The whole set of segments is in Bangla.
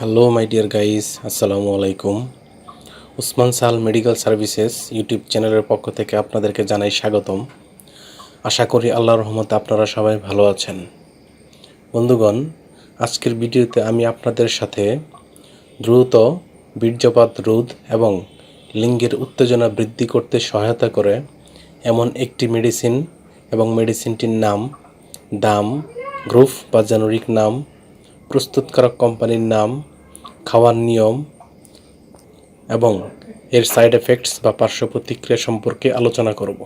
হ্যালো মাই ডিয়ার গাইস আসসালামু আলাইকুম উসমান সাল মেডিকেল সার্ভিসেস ইউটিউব চ্যানেলের পক্ষ থেকে আপনাদেরকে জানাই স্বাগতম। আশা করি আল্লাহর রহমতে আপনারা সবাই ভালো আছেন। বন্ধুগণ, আজকের ভিডিওতে আমি আপনাদের সাথে দ্রুত বীর্যপাত রোধ এবং লিঙ্গের উত্তেজনা বৃদ্ধি করতে সহায়তা করে এমন একটি মেডিসিন এবং মেডিসিনটির নাম দাম গ্রুপ বা জেনারিক নাম প্রস্তুতকারক কোম্পানির নাম, খাওয়ার নিয়ম এবং এর সাইড এফেক্টস বা পার্শ্ব প্রতিক্রিয়া সম্পর্কে আলোচনা করব।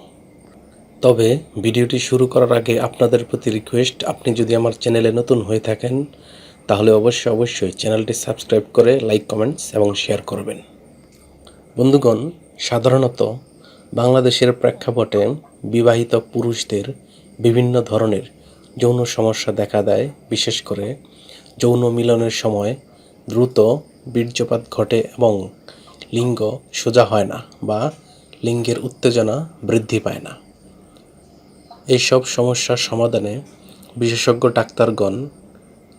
তবে ভিডিওটি শুরু করার আগে আপনাদের প্রতি রিকোয়েস্ট আপনি যদি আমার চ্যানেলে নতুন হয়ে থাকেন, তাহলে অবশ্যই অবশ্যই চ্যানেলটি সাবস্ক্রাইব করে লাইক কমেন্টস এবং শেয়ার করবেন। বন্ধুগণ, সাধারণত বাংলাদেশের প্রেক্ষাপটে বিবাহিত পুরুষদের বিভিন্ন ধরনের যৌন সমস্যা দেখা দেয়, বিশেষ করে যৌন মিলনের সময় দ্রুত বীর্যপাত ঘটে এবং লিঙ্গ সোজা হয় না বা লিঙ্গের উত্তেজনা বৃদ্ধি পায় না। এইসব সমস্যার সমাধানে বিশেষজ্ঞ ডাক্তারগণ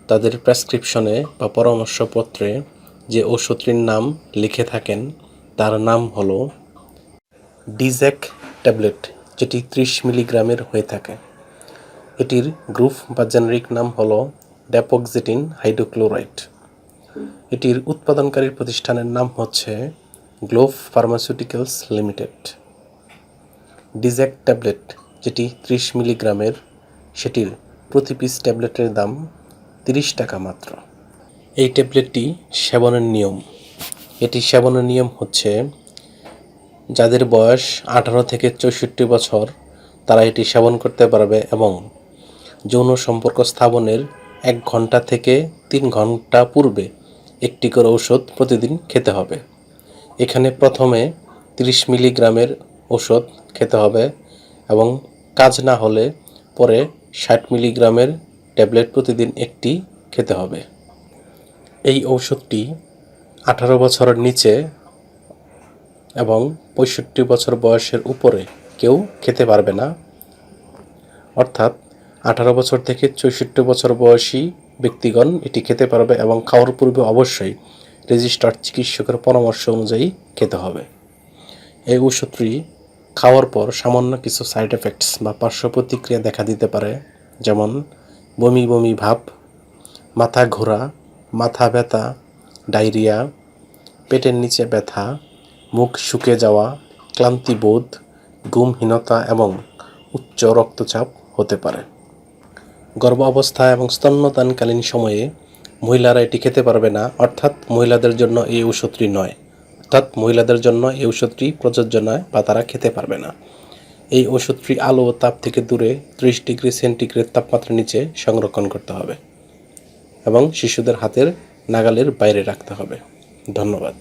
তাদের প্রেসক্রিপশনে বা পরামর্শপত্রে যে ওষুধটির নাম লিখে থাকেন, তার নাম হল ডিজ্যাক ট্যাবলেট, যেটি ত্রিশ মিলিগ্রামের হয়ে থাকে। এটির গ্রুপ বা জেনারিক নাম হলো ড্যাপক্সিটিন হাইড্রোক্লোরাইড এটির উৎপাদনকারী প্রতিষ্ঠানের নাম হচ্ছে গ্লোভ ফার্মাসিউটিক্যালস লিমিটেড ডিজ্যাক ট্যাবলেট যেটি ত্রিশ মিলিগ্রামের, সেটির প্রতি পিস ট্যাবলেটের দাম তিরিশ টাকা মাত্র। এই ট্যাবলেটটি সেবনের নিয়ম। এটি সেবনের নিয়ম হচ্ছে, যাদের বয়স আঠারো থেকে চৌষট্টি বছর, তারা এটি সেবন করতে পারবে এবং যৌন সম্পর্ক স্থাপনের এক ঘণ্টা থেকে তিন ঘণ্টা পূর্বে একটি করে ঔষধ প্রতিদিন খেতে হবে। এখানে প্রথমে তিরিশ মিলিগ্রামের ওষুধ খেতে হবে এবং কাজ না হলে পরে ষাট মিলিগ্রামের ট্যাবলেট প্রতিদিন একটি খেতে হবে। এই ঔষধটি আঠারো বছরের নিচে এবং পঁয়ষট্টি বছর বয়সের উপরে কেউ খেতে পারবে না। অর্থাৎ আঠারো বছর থেকে চৌষট্টি বছর বয়সী ব্যক্তিগণ এটি খেতে পারবে এবং খাওয়ার পূর্বে অবশ্যই রেজিস্টার্ড চিকিৎসকের পরামর্শ অনুযায়ী খেতে হবে। এই ওষুধটি খাওয়ার পর সামান্য কিছু সাইড এফেক্টস বা পার্শ্ব প্রতিক্রিয়া দেখা দিতে পারে, যেমন বমি বমি ভাব, মাথা ঘোরা, মাথা ব্যথা, ডায়রিয়া, পেটের নিচে ব্যথা, মুখ শুকে যাওয়া ক্লান্তিবোধ ঘুমহীনতা এবং উচ্চ রক্তচাপ হতে পারে। গর্ভ অবস্থা এবং স্তন্যদানকালীন সময়ে মহিলারা এটি খেতে পারবে না। অর্থাৎ মহিলাদের জন্য এই ঔষধটি নয়। অর্থাৎ মহিলাদের জন্য এই ওষুধটি প্রযোজ্য নয় বা তারা খেতে পারবে না। এই ওষুধটি আলো ও তাপ থেকে দূরে ত্রিশ ডিগ্রি সেন্টিগ্রেড তাপমাত্রার নিচে সংরক্ষণ করতে হবে এবং শিশুদের হাতের নাগালের বাইরে রাখতে হবে। ধন্যবাদ।